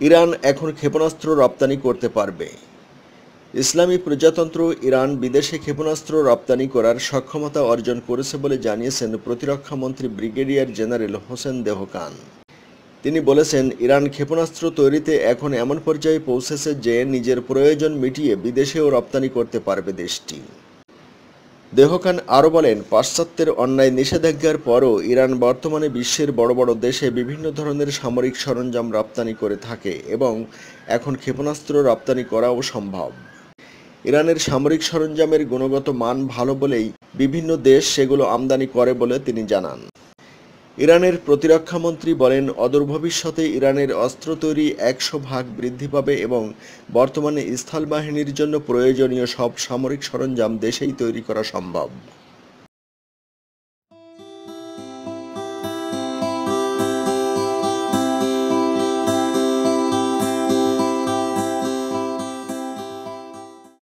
Iran এখন ক্ষেপণাস্ত্র রপ্তানি করতে পারবে। ইসলামী প্রজাতন্ত্র ইরান বিদেশে ক্ষেপণাস্ত্র রপ্তানি করার সক্ষমতা অর্জন করেছে বলে জানিয়েছেন প্রতিরক্ষামন্ত্রী ব্রিগেডিয়ার জেনারেল হোসেন দেহকান। তিনি বলেছেন, ইরান ক্ষেপণাস্ত্র তৈরিতে এখন এমন পর্যায়ে পৌঁছেছে যে নিজের প্রয়োজন মিটিয়ে বিদেশেও রপ্তানি করতে পারবে দেশটি। দেহকান আরও বলেন, পাশ্চাত্যের অন্যায় নিষেধাজ্ঞার পরও ইরান বর্তমানে বিশ্বের বড় বড় দেশে বিভিন্ন ধরনের সামরিক সরঞ্জাম রপ্তানি করে থাকে এবং এখন ক্ষেপণাস্ত্র রপ্তানি করাও সম্ভব। ইরানের সামরিক সরঞ্জামের গুণগত মান ভালো বলেই বিভিন্ন দেশ সেগুলো আমদানি করে বলে তিনি জানান। ইরানের প্রতিরক্ষামন্ত্রী বলেন, অদূর ভবিষ্যতে ইরানের অস্ত্র তৈরি একশো ভাগ বৃদ্ধি পাবে এবং বর্তমানে স্থল বাহিনীর জন্য প্রয়োজনীয় সব সামরিক সরঞ্জাম দেশেই তৈরি করা সম্ভব।